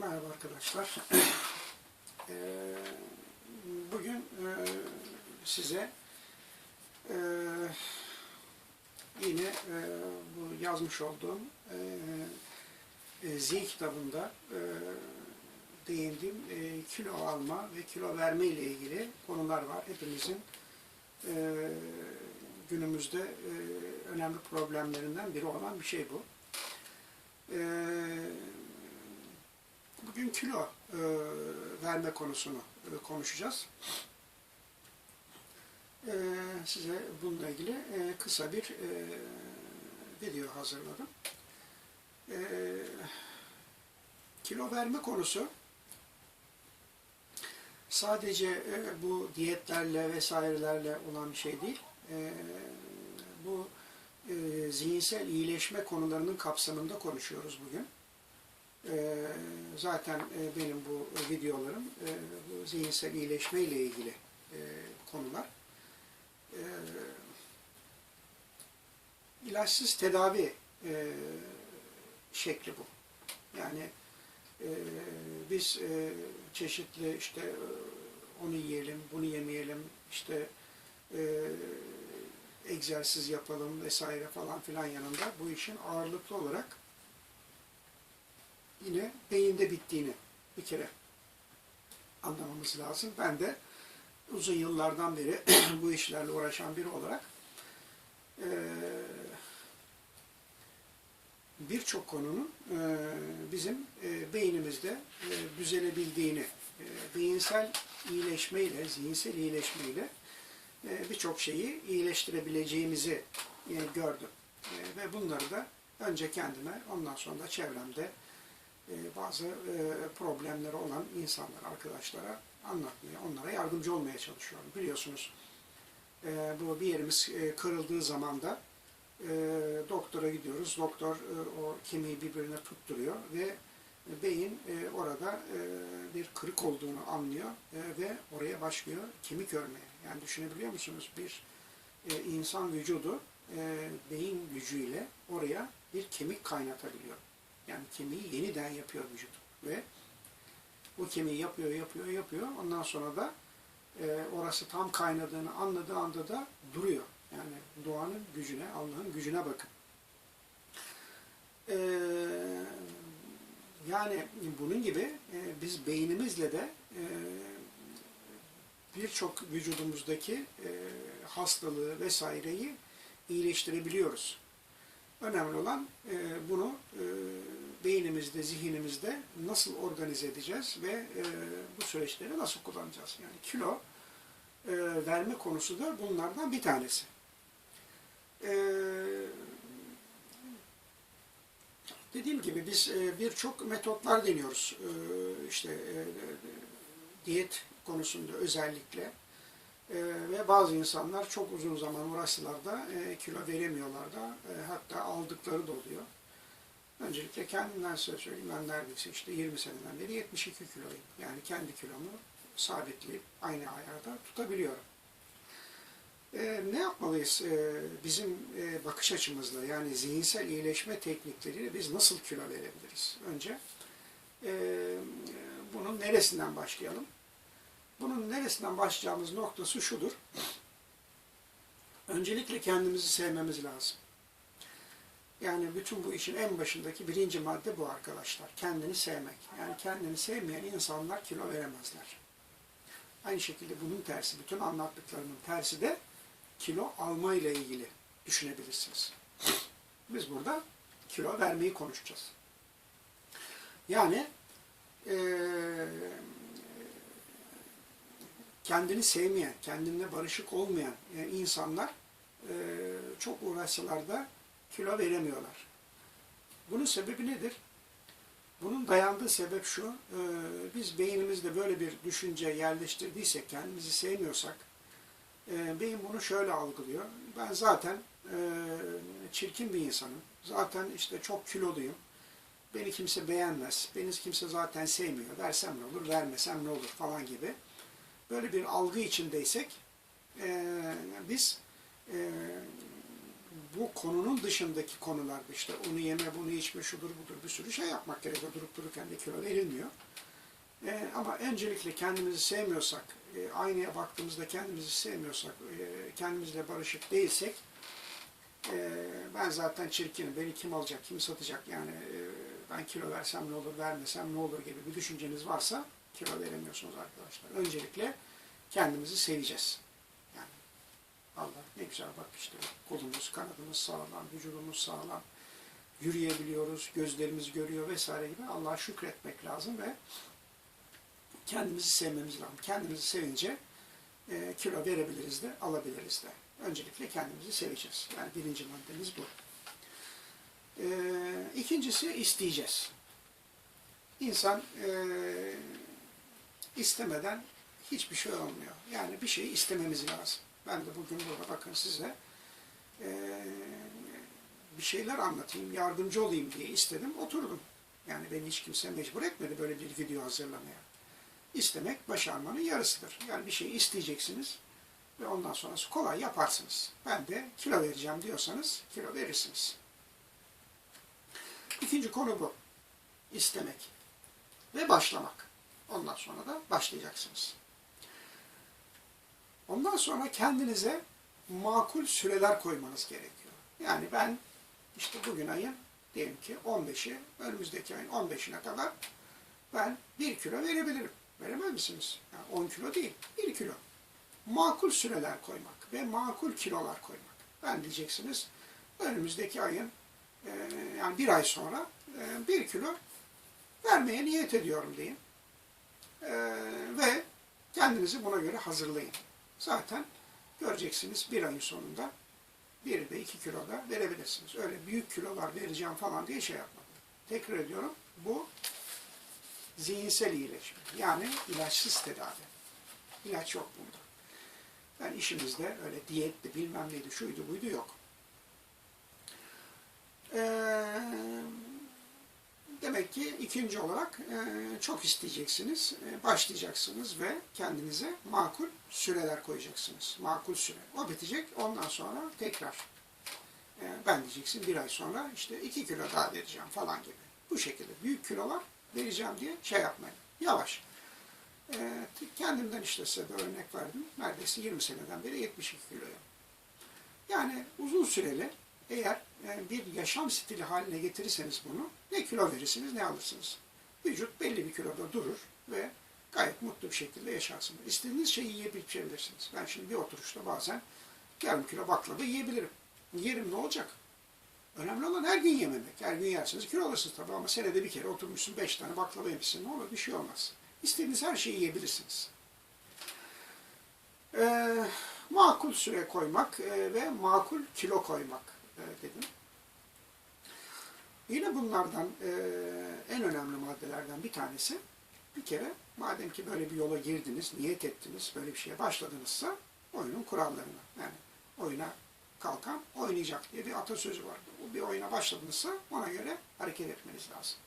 Merhaba arkadaşlar. Eee, Bugün eee, size eee, yine eee, bu yazmış olduğum eee, Z kitabında eee, değindiğim kilo alma ve kilo verme ile ilgili konular var. Hepimizin günümüzde önemli problemlerinden biri olan bir şey bu. Eee Bugün kilo e, verme konusunu e, konuşacağız. E, size bununla ilgili e, kısa bir e, video hazırladım. E, kilo verme konusu sadece e, bu diyetlerle vesairelerle olan bir şey değil. E, bu e, zihinsel iyileşme konularının kapsamında konuşuyoruz bugün. Ee, zaten e, benim bu videolarım e, bu zihinsel iyileşme ile ilgili e, konular. E, ilaçsız tedavi şekli bu. Yani biz çeşitli işte onu yiyelim, bunu yemeyelim, işte egzersiz yapalım vesaire falan filan yanında bu işin ağırlıklı olarak yine beyinde bittiğini bir kere anlamamız lazım. Ben de uzun yıllardan beri bu işlerle uğraşan biri olarak birçok konunun bizim eee, beynimizde düzelebildiğini, eee, beyinsel iyileşmeyle, zihinsel iyileşmeyle birçok şeyi iyileştirebileceğimizi gördüm. Ve bunları da önce kendime, ondan sonra da çevremde e, bazı e, problemleri olan insanlar, arkadaşlara anlatmaya, onlara yardımcı olmaya çalışıyorum. Biliyorsunuz e, bu bir yerimiz e, kırıldığı zaman da doktora gidiyoruz. Doktor o kemiği birbirine tutturuyor ve beyin orada bir kırık olduğunu anlıyor ve oraya başlıyor kemik örmeye. Yani düşünebiliyor musunuz? Bir insan vücudu beyin gücüyle oraya bir kemik kaynatabiliyor. Yani kemiği yeniden yapıyor vücut. Ve bu kemiği yapıyor, yapıyor, yapıyor. Ondan sonra da e, orası tam kaynadığını anladığı anda da duruyor. Yani doğanın gücüne, Allah'ın gücüne bakın. E, yani bunun gibi e, biz beynimizle de e, birçok vücudumuzdaki e, hastalığı vesaireyi iyileştirebiliyoruz. Önemli olan e, bunu e, beynimizde, zihnimizde nasıl organize edeceğiz ve e, bu süreçleri nasıl kullanacağız? Yani kilo e, verme konusu da bunlardan bir tanesi. E, dediğim gibi biz e, birçok metotlar deniyoruz. E, işte e, diyet konusunda özellikle. E, ve bazı insanlar çok uzun zaman uğraşsalar da e, kilo veremiyorlar da e, hatta aldıkları da oluyor. Öncelikle kendimden size söyleyeyim. Ben neredeyse işte 20 seneden beri 72 kiloyum. Yani kendi kilomu sabitleyip aynı ayarda tutabiliyorum. Ee, ne yapmalıyız ee, bizim e, bakış açımızla yani zihinsel iyileşme teknikleriyle biz nasıl kilo verebiliriz? Önce e, bunun neresinden başlayalım? Bunun neresinden başlayacağımız noktası şudur. Öncelikle kendimizi sevmemiz lazım. Yani bütün bu işin en başındaki birinci madde bu arkadaşlar. Kendini sevmek. Yani kendini sevmeyen insanlar kilo veremezler. Aynı şekilde bunun tersi, bütün anlattıklarımın tersi de kilo alma ile ilgili düşünebilirsiniz. Biz burada kilo vermeyi konuşacağız. Yani ee, kendini sevmeyen, kendine barışık olmayan e, insanlar e, çok uğraşsalar da kilo veremiyorlar. Bunun sebebi nedir? Bunun dayandığı sebep şu, e, biz beynimizde böyle bir düşünce yerleştirdiysek, kendimizi sevmiyorsak, e, beyin bunu şöyle algılıyor. Ben zaten e, çirkin bir insanım, zaten işte çok kiloluyum, beni kimse beğenmez, beni kimse zaten sevmiyor, versem ne olur, vermesem ne olur falan gibi. Böyle bir algı içindeysek, biz bu konunun dışındaki konularda işte onu yeme, bunu içme, şudur budur bir sürü şey yapmak gerekiyor. Durup dururken de kilo verilmiyor. Ee, ama öncelikle kendimizi sevmiyorsak, e, aynaya baktığımızda kendimizi sevmiyorsak, e, kendimizle barışık değilsek, e, ben zaten çirkinim, beni kim alacak, kim satacak yani e, ben kilo versem ne olur, vermesem ne olur gibi bir düşünceniz varsa kilo veremiyorsunuz arkadaşlar. Öncelikle kendimizi seveceğiz. Yani Allah ne güzel bak işte kolumuz, kanadımız sağlam, vücudumuz sağlam, yürüyebiliyoruz, gözlerimiz görüyor vesaire gibi Allah'a şükretmek lazım ve kendimizi sevmemiz lazım. Kendimizi sevince e, kilo verebiliriz de, alabiliriz de. Öncelikle kendimizi seveceğiz. Yani birinci maddemiz bu. E, ikincisi isteyeceğiz. İnsan e, istemeden hiçbir şey olmuyor. Yani bir şeyi istememiz lazım. Ben de bugün burada bakın size e, bir şeyler anlatayım, yardımcı olayım diye istedim, oturdum. Yani beni hiç kimse mecbur etmedi böyle bir video hazırlamaya. İstemek başarmanın yarısıdır. Yani bir şeyi isteyeceksiniz ve ondan sonrası kolay yaparsınız. Ben de kilo vereceğim diyorsanız kilo verirsiniz. İkinci konu bu. İstemek ve başlamak. Ondan sonra da başlayacaksınız. Ondan sonra kendinize makul süreler koymanız gerekiyor. Yani ben işte bugün ayın diyelim ki 15'i, önümüzdeki ayın 15'ine kadar ben 1 kilo verebilirim. Veremez misiniz? Yani 10 kilo değil, 1 kilo. Makul süreler koymak ve makul kilolar koymak. Ben diyeceksiniz önümüzdeki ayın e, yani bir ay sonra e, 1 kilo vermeye niyet ediyorum deyin. E, ve kendinizi buna göre hazırlayın. Zaten göreceksiniz bir ayın sonunda bir de iki kilo da verebilirsiniz. Öyle büyük kilolar vereceğim falan diye şey yapmadım. Tekrar ediyorum. Bu zihinsel iyileşme. Yani ilaçsız tedavi. İlaç yok bunda. Ben işimizde öyle diyetti, bilmem neydi, şuydu, buydu yok. Ee, demek ki ikinci olarak e, çok isteyeceksiniz, e, başlayacaksınız ve kendinize makul süreler koyacaksınız. Makul süre. O bitecek, ondan sonra tekrar e, ben diyeceksin bir ay sonra işte iki kilo daha vereceğim falan gibi. Bu şekilde büyük kilolar vereceğim diye şey yapmayın. Yavaş. Kendimden işte size bir örnek verdim. Neredeyse 20 seneden beri 72 kiloyum. Yani uzun süreli eğer e, bir yaşam stili haline getirirseniz bunu ne kilo verirsiniz ne alırsınız. Vücut belli bir kiloda durur ve gayet mutlu bir şekilde yaşarsınız. İstediğiniz şeyi yiyebilirsiniz. Ben şimdi bir oturuşta bazen yarım kilo baklava yiyebilirim. Yerim ne olacak? Önemli olan her gün yememek. Her gün yerseniz kilo alırsınız tabii ama senede bir kere oturmuşsun beş tane baklava yemişsin. Ne olur bir şey olmaz. İstediğiniz her şeyi yiyebilirsiniz. Ee, makul süre koymak e, ve makul kilo koymak dedim. Yine bunlardan e, en önemli maddelerden bir tanesi bir kere madem ki böyle bir yola girdiniz, niyet ettiniz, böyle bir şeye başladınızsa oyunun kurallarını yani oyuna kalkan oynayacak diye bir atasözü var. Bu bir oyuna başladınızsa ona göre hareket etmeniz lazım.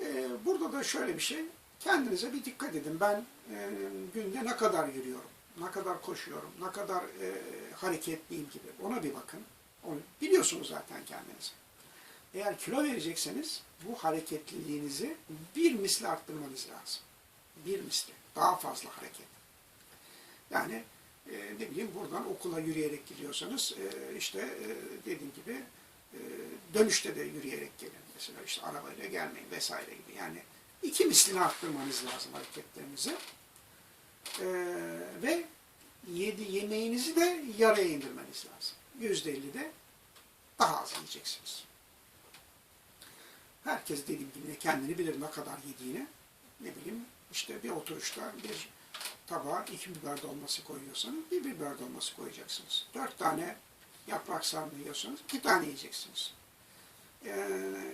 Ee, burada da şöyle bir şey, kendinize bir dikkat edin. Ben e, günde ne kadar yürüyorum, ne kadar koşuyorum, ne kadar e, hareketliyim gibi ona bir bakın. Onu biliyorsunuz zaten kendinizi. Eğer kilo verecekseniz bu hareketliliğinizi bir misli arttırmanız lazım. Bir misli. Daha fazla hareket. Yani e, ne bileyim buradan okula yürüyerek gidiyorsanız e, işte e, dediğim gibi e, dönüşte de yürüyerek gelin. Mesela işte arabayla gelmeyin vesaire gibi. Yani iki mislini arttırmanız lazım hareketlerinizi. E, ve yedi yemeğinizi de yarıya indirmeniz lazım. Yüzde elli de daha az yiyeceksiniz. Herkes dediğim gibi kendini bilir ne kadar yediğini. Ne bileyim işte bir oturuşta bir tabağa iki biber dolması koyuyorsanız bir biber dolması koyacaksınız. Dört tane yaprak sarma yiyorsanız iki tane yiyeceksiniz. Ee,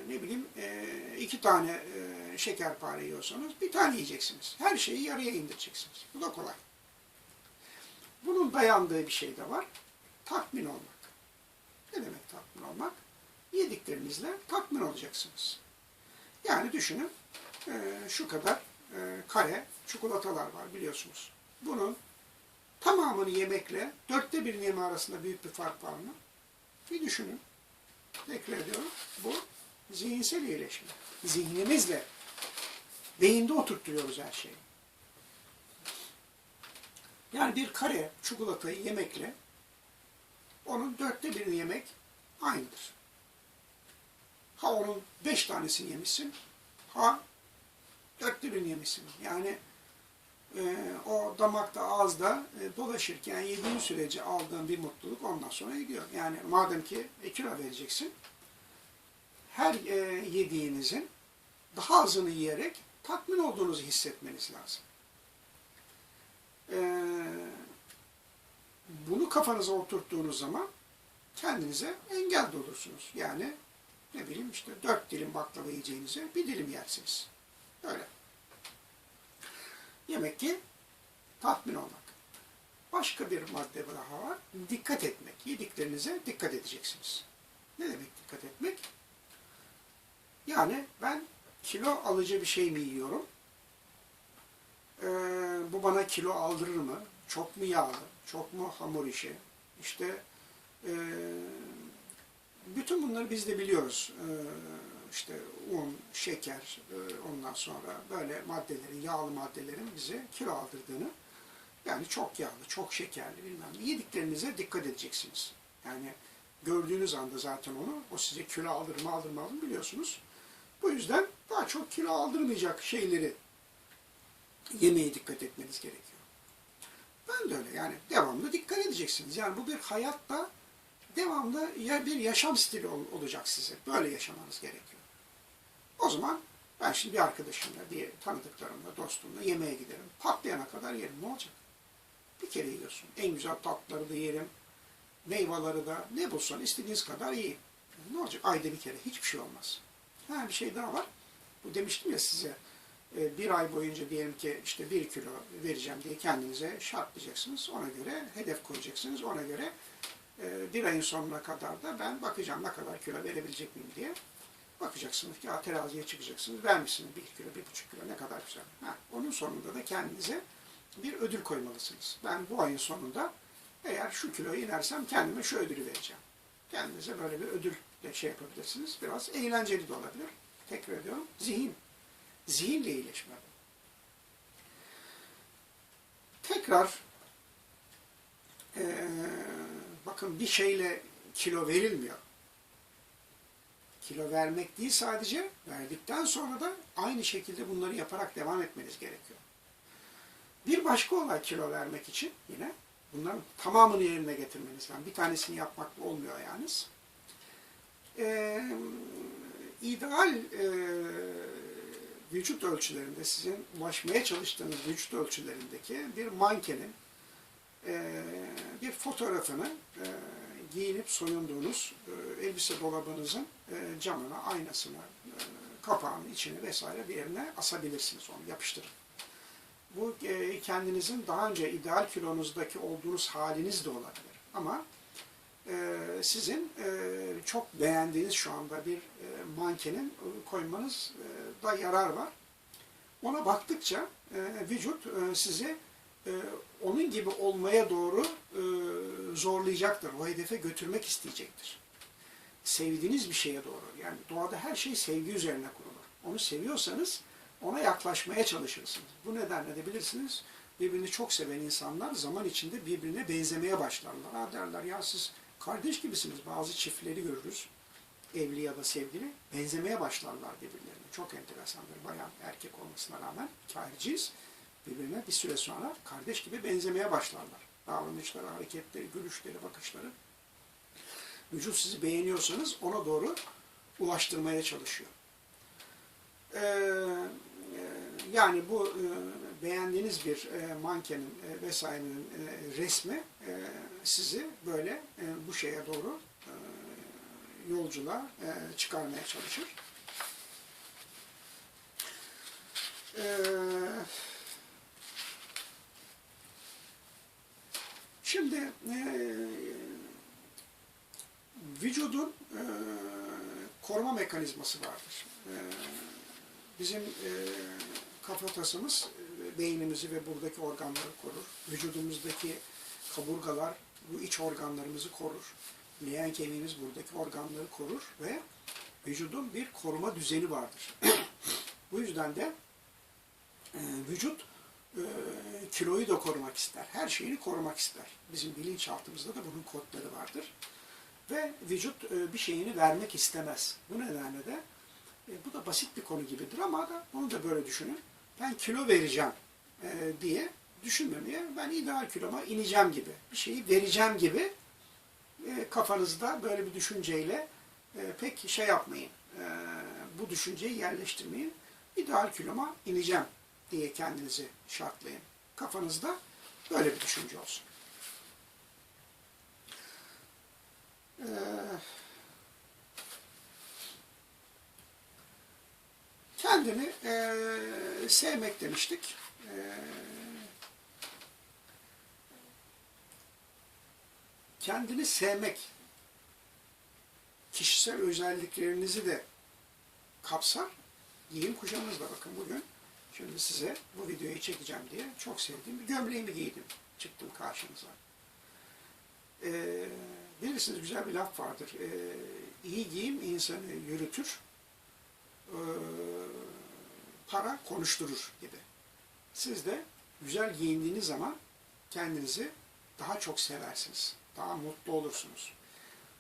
ne bileyim e, iki tane e, şekerpare yiyorsanız bir tane yiyeceksiniz. Her şeyi yarıya indireceksiniz. Bu da kolay. Bunun dayandığı bir şey de var. Tatmin olmak. Ne demek tatmin olmak? Yediklerinizle tatmin olacaksınız. Yani düşünün e, şu kadar e, kare çikolatalar var biliyorsunuz. Bunun tamamını yemekle dörtte birini yeme arasında büyük bir fark var mı? Bir düşünün. Tekrar ediyorum. Bu zihinsel iyileşme. Zihnimizle beyinde oturtturuyoruz her şeyi. Yani bir kare çikolatayı yemekle onun dörtte birini yemek aynıdır. Ha onun beş tanesini yemişsin, ha dörtte birini yemişsin. Yani e, o damakta ağızda e, dolaşırken yediğin sürece aldığın bir mutluluk ondan sonra gidiyor. Yani madem ki e, kilo vereceksin, her e, yediğinizin daha azını yiyerek tatmin olduğunuzu hissetmeniz lazım. E, bunu kafanıza oturttuğunuz zaman kendinize engel de olursunuz. Yani ne bileyim işte dört dilim baklava yiyeceğinize bir dilim yersiniz. Öyle. Yemek ki tatmin olmak. Başka bir madde daha var. Dikkat etmek. Yediklerinize dikkat edeceksiniz. Ne demek dikkat etmek? Yani ben kilo alıcı bir şey mi yiyorum? Ee, bu bana kilo aldırır mı? Çok mu yağlı? Çok mu hamur işi? İşte e, bütün bunları biz de biliyoruz. Ee, işte un, şeker, e, ondan sonra böyle maddelerin, yağlı maddelerin bize kilo aldırdığını, yani çok yağlı, çok şekerli bilmem ne, yediklerinize dikkat edeceksiniz. Yani gördüğünüz anda zaten onu, o size kilo aldırır mı aldırmaz mı biliyorsunuz. Bu yüzden daha çok kilo aldırmayacak şeyleri yemeye dikkat etmeniz gerekiyor. Ben de öyle yani devamlı dikkat edeceksiniz. Yani bu bir hayatta devamlı bir yaşam stili ol- olacak size. Böyle yaşamanız gerekiyor. O zaman ben şimdi bir arkadaşımla, bir tanıdıklarımla, dostumla yemeğe giderim. Patlayana kadar yerim. Ne olacak? Bir kere yiyorsun. En güzel tatlıları da yerim. Meyveleri da ne bulsan istediğiniz kadar yiyin. Ne olacak? Ayda bir kere. Hiçbir şey olmaz. Ha bir şey daha var. Bu demiştim ya size. E, Bir ay boyunca diyelim ki işte bir kilo vereceğim diye kendinize şartlayacaksınız. Ona göre hedef koyacaksınız. Ona göre e, bir ayın sonuna kadar da ben bakacağım ne kadar kilo verebilecek miyim diye. Bakacaksınız ki teraziye çıkacaksınız. Vermişsiniz bir kilo, bir buçuk kilo ne kadar güzel. Ha, onun sonunda da kendinize bir ödül koymalısınız. Ben bu ayın sonunda eğer şu kiloyu inersem kendime şu ödülü vereceğim. Kendinize böyle bir ödül de şey yapabilirsiniz. Biraz eğlenceli de olabilir. Tekrar ediyorum. Zihin. Zihinle iyileşme. Tekrar eee, bakın bir şeyle kilo verilmiyor. Kilo vermek değil sadece, verdikten sonra da aynı şekilde bunları yaparak devam etmeniz gerekiyor. Bir başka olay kilo vermek için yine bunların tamamını yerine getirmeniz lazım. Bir tanesini yapmakla olmuyor yalnız. Ee, ideal e, vücut ölçülerinde sizin ulaşmaya çalıştığınız vücut ölçülerindeki bir mankenin e, bir fotoğrafını e, giyinip soyunduğunuz e, elbise dolabınızın e, camına, aynasına, e, kapağının içine vesaire bir yerine asabilirsiniz onu, yapıştırın. Bu e, kendinizin daha önce ideal kilonuzdaki olduğunuz haliniz de olabilir. Ama e, sizin e, çok beğendiğiniz şu anda bir e, mankenin koymanız e, da yarar var. Ona baktıkça e, vücut e, sizi e, onun gibi olmaya doğru e, zorlayacaktır. O hedefe götürmek isteyecektir. Sevdiğiniz bir şeye doğru. Yani doğada her şey sevgi üzerine kurulur. Onu seviyorsanız ona yaklaşmaya çalışırsınız. Bu nedenle de bilirsiniz birbirini çok seven insanlar zaman içinde birbirine benzemeye başlarlar. Ha derler ya siz kardeş gibisiniz. Bazı çiftleri görürüz. Evli ya da sevgili. Benzemeye başlarlar birbirlerine. Çok enteresandır. Bayan erkek olmasına rağmen hariciyiz. Birbirine bir süre sonra kardeş gibi benzemeye başlarlar. Davranışları, hareketleri, gülüşleri, bakışları. Vücut sizi beğeniyorsanız ona doğru ulaştırmaya çalışıyor. Ee, e, yani bu e, beğendiğiniz bir e, mankenin e, vesairenin e, resmi e, sizi böyle e, bu şeye doğru yolculuğa e, çıkarmaya çalışır. Ee, şimdi e, vücudun e, koruma mekanizması vardır. E, bizim e, kafatasımız e, beynimizi ve buradaki organları korur. Vücudumuzdaki kaburgalar bu iç organlarımızı korur. Leğen kemiğimiz buradaki organları korur ve vücudun bir koruma düzeni vardır. Bu yüzden de e, vücut e, kiloyu da korumak ister. Her şeyini korumak ister. Bizim bilinçaltımızda da bunun kodları vardır. Ve vücut e, bir şeyini vermek istemez. Bu nedenle de e, bu da basit bir konu gibidir ama da bunu da böyle düşünün. Ben kilo vereceğim e, diye düşünmemeye, ben ideal kiloma ineceğim gibi, bir şeyi vereceğim gibi e, kafanızda böyle bir düşünceyle e, pek şey yapmayın. E, bu düşünceyi yerleştirmeyin. İdeal kiloma ineceğim diye kendinizi şartlayın. Kafanızda böyle bir düşünce olsun. Kendini sevmek demiştik. E, kendini sevmek kişisel özelliklerinizi de kapsar. Giyim kuşamınız da bakın bugün şimdi size bu videoyu çekeceğim diye çok sevdiğim bir gömleğimi giydim. Çıktım karşınıza. Ee, bilirsiniz güzel bir laf vardır. Ee, iyi giyim insanı yürütür, ee, para konuşturur gibi. Siz de güzel giyindiğiniz zaman kendinizi daha çok seversiniz. Daha mutlu olursunuz.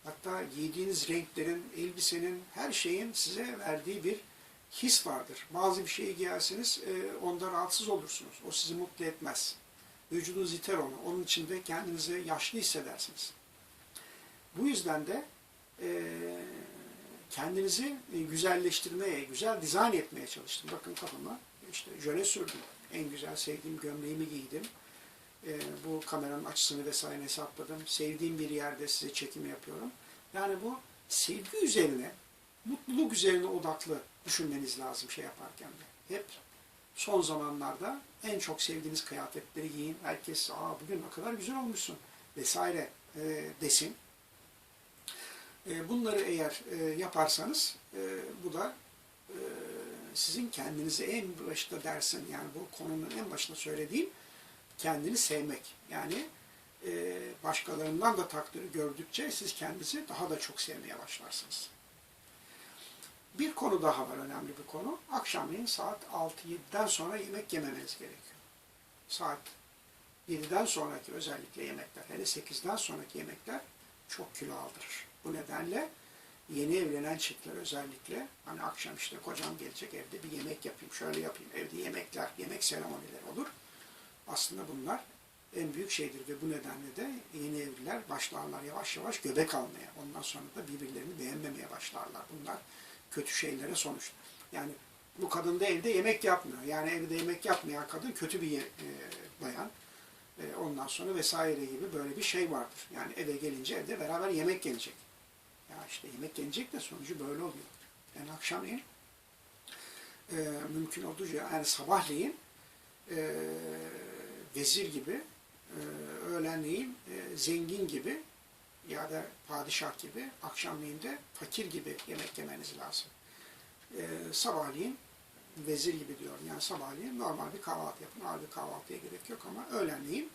Hatta giydiğiniz renklerin, elbisenin, her şeyin size verdiği bir his vardır. Bazı bir şeyi giyerseniz e, onda rahatsız olursunuz. O sizi mutlu etmez. Vücudunuz iter onu. Onun içinde kendinizi yaşlı hissedersiniz. Bu yüzden de e, kendinizi e, güzelleştirmeye, güzel dizayn etmeye çalıştım. Bakın kafama işte jöle sürdüm. En güzel sevdiğim gömleğimi giydim. E, bu kameranın açısını vesaire hesapladım. Sevdiğim bir yerde size çekim yapıyorum. Yani bu sevgi üzerine, mutluluk üzerine odaklı düşünmeniz lazım şey yaparken de. Hep son zamanlarda en çok sevdiğiniz kıyafetleri giyin. Herkes aa bugün ne kadar güzel olmuşsun vesaire e, desin. E, bunları eğer e, yaparsanız e, bu da e, sizin kendinizi en başta dersin yani bu konunun en başında söylediğim kendini sevmek. Yani e, başkalarından da takdiri gördükçe siz kendinizi daha da çok sevmeye başlarsınız. Bir konu daha var önemli bir konu. Akşamleyin saat 6-7'den sonra yemek yememeniz gerekiyor. Saat 7'den sonraki özellikle yemekler, hele 8'den sonraki yemekler çok kilo aldırır. Bu nedenle yeni evlenen çiftler özellikle hani akşam işte kocam gelecek evde bir yemek yapayım, şöyle yapayım, evde yemekler, yemek seremonileri olur. Aslında bunlar en büyük şeydir ve bu nedenle de yeni evliler başlarlar yavaş yavaş göbek almaya. Ondan sonra da birbirlerini beğenmemeye başlarlar. Bunlar kötü şeylere sonuç. Yani bu kadın da evde yemek yapmıyor. Yani evde yemek yapmayan kadın kötü bir e, bayan. E, ondan sonra vesaire gibi böyle bir şey vardır. Yani eve gelince evde beraber yemek gelecek. Ya işte yemek gelecek de sonucu böyle oluyor. Yani akşamleyin e, mümkün olduğunca yani sabahleyin e, vezir gibi, e, öğlenleyin zengin gibi ya da padişah gibi, akşamleyin de fakir gibi yemek yemeniz lazım. E, sabahleyin vezir gibi diyorum. Yani sabahleyin normal bir kahvaltı yapın. Ağır bir kahvaltıya gerek yok ama öğlenleyin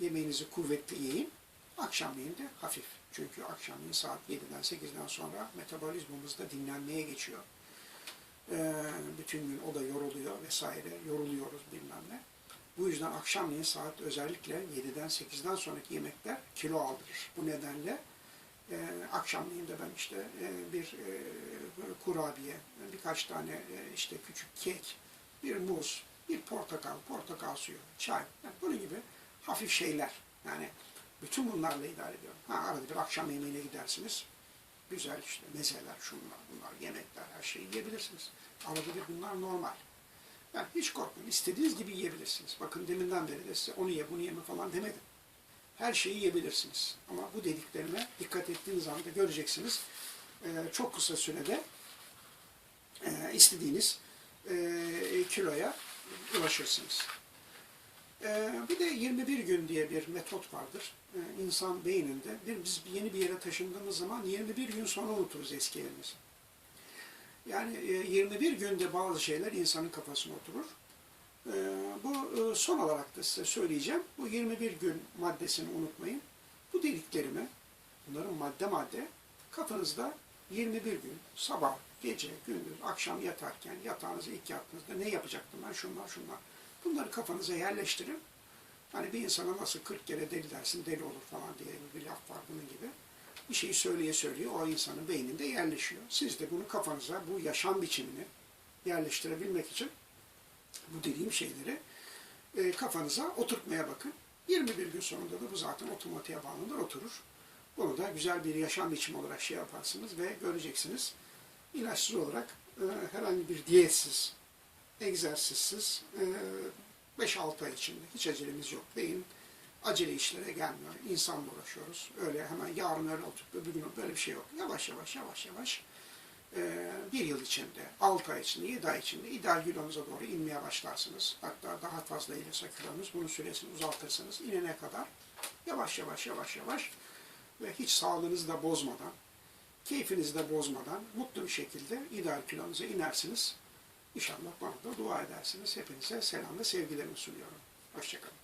yemeğinizi kuvvetli yiyin. Akşamleyin de hafif. Çünkü akşamleyin saat 7'den 8'den sonra metabolizmamız da dinlenmeye geçiyor. Ee, bütün gün o da yoruluyor vesaire. Yoruluyoruz bilmem ne. Bu yüzden akşamleyin saat özellikle 7'den 8'den sonraki yemekler kilo aldırır. Bu nedenle e, akşamleyin de ben işte e, bir e, kurabiye, birkaç tane e, işte küçük kek, bir muz, bir portakal, portakal suyu, çay, yani bunun gibi hafif şeyler. Yani bütün bunlarla idare ediyorum. Ha, arada bir akşam yemeğine gidersiniz. Güzel işte mezeler, şunlar, bunlar, yemekler, her şeyi yiyebilirsiniz. Arada bir bunlar normal. Yani hiç korkmayın. İstediğiniz gibi yiyebilirsiniz. Bakın deminden beri de size onu ye, bunu yeme falan demedim. Her şeyi yiyebilirsiniz. Ama bu dediklerime dikkat ettiğiniz anda göreceksiniz. Ee, çok kısa sürede e, istediğiniz e, kiloya ulaşırsınız. Ee, bir de 21 gün diye bir metot vardır. İnsan beyninde. Bir, biz yeni bir yere taşındığımız zaman 21 gün sonra unuturuz eski yerimizi. Yani e, 21 günde bazı şeyler insanın kafasına oturur. Ee, bu e, son olarak da size söyleyeceğim. Bu 21 gün maddesini unutmayın. Bu dediklerimi bunların madde madde kafanızda 21 gün sabah, gece, gündüz, akşam yatarken yatağınıza ilk yattığınızda ne yapacaktım ben şunlar şunlar. Bunları kafanıza yerleştirin. Hani bir insana nasıl 40 kere deli dersin deli olur falan diye bir laf var bunun gibi. Bir şeyi söyleye söyleye o insanın beyninde yerleşiyor. Siz de bunu kafanıza bu yaşam biçimini yerleştirebilmek için bu dediğim şeyleri e, kafanıza oturtmaya bakın. 21 gün sonunda da bu zaten otomatiğe bağlanır oturur. Bunu da güzel bir yaşam biçimi olarak şey yaparsınız ve göreceksiniz. İlaçsız olarak e, herhangi bir diyetsiz, egzersizsiz e, 5-6 ay içinde hiç acelemiz yok. Beyin acele işlere gelmiyor. İnsanla uğraşıyoruz. Öyle hemen yarın öyle oturup öbür gün böyle bir şey yok. Yavaş yavaş yavaş yavaş e, bir yıl içinde, 6 ay içinde, 7 ay içinde ideal kilonuza doğru inmeye başlarsınız. Hatta daha fazla iyileşse kilonuz, bunun süresini uzaltırsınız. inene kadar yavaş yavaş yavaş yavaş ve hiç sağlığınızı da bozmadan, keyfinizi de bozmadan mutlu bir şekilde ideal kilonuza inersiniz. İnşallah bana da dua edersiniz. Hepinize selam ve sevgilerimi sunuyorum. Hoşçakalın.